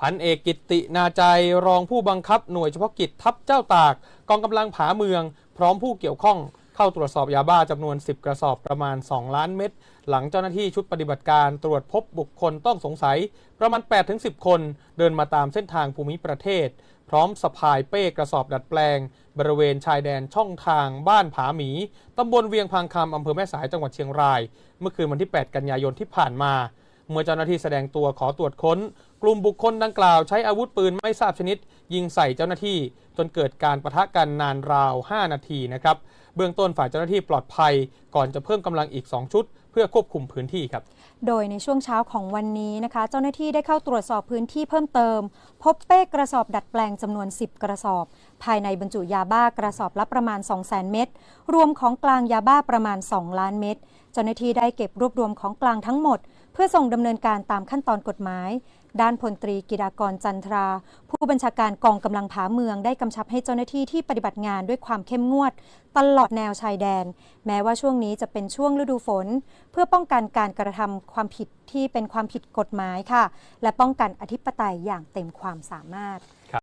พันเอกกิตินาใจรองผู้บังคับหน่วยเฉพาะกิจทัพเจ้าตาก กองกำลังผาเมือง พร้อมผู้เกี่ยวข้องเข้าตรวจสอบยาบ้าจำนวน 10 กระสอบประมาณ 2 ล้านเม็ดหลังเจ้าหน้าที่ชุดปฏิบัติการตรวจพบบุคคลต้องสงสัย ประมาณ 8-10 คน เดินมาตามเส้นทางภูมิประเทศ พร้อมสะพายเป้กระสอบดัดแปลง บริเวณชายแดนช่องทางบ้านผาหมี ตำบลเวียงพังคำอำเภอแม่สายจังหวัดเชียงราย เมื่อคืนวันที่ 8 กันยายนที่ผ่านมา เมื่อเจ้าหน้าที่แสดงตัวขอตรวจค้น กลุ่มบุคคลดังกล่าวใช้อาวุธปืนไม่ทราบชนิด ยิงใส่เจ้าหน้าที่ จนเกิดการประทะกันนานราว 5 นาทีนะครับเบื้องต้นฝ่ายเจ้าหน้าที่ปลอดภัย ก่อนจะเพิ่มกำลังอีก 2 ชุด เพื่อควบคุมพื้นที่ครับ โดยในช่วงเช้าของวันนี้นะคะ เจ้าหน้าที่ได้เข้าตรวจสอบพื้นที่เพิ่มเติม พบเป้กระสอบดัดแปลงจำนวน 10 กระสอบ ภายในบรรจุยาบ้ากระสอบละประมาณ 200,000 เม็ดรวมของกลางยาบ้าประมาณ 2 ล้านเม็ดเจ้าหน้าที่ได้เก็บรวบรวมของกลางทั้งหมด เพื่อส่งดำเนินการตามขั้นตอนกฎหมาย ด้านพลตรีกิดากรจันทรา ผู้บัญชาการกองกำลังผาเมืองได้กำชับให้เจ้าหน้าที่ที่ปฏิบัติงานด้วยความเข้มงวด ตลอดแนวชายแดน แม้ว่าช่วงนี้จะเป็นช่วงฤดูฝน เพื่อป้องกันการกระทำความผิดที่เป็นความผิดกฎหมายค่ะ และป้องกันอธิปไตยอย่างเต็มความสามารถ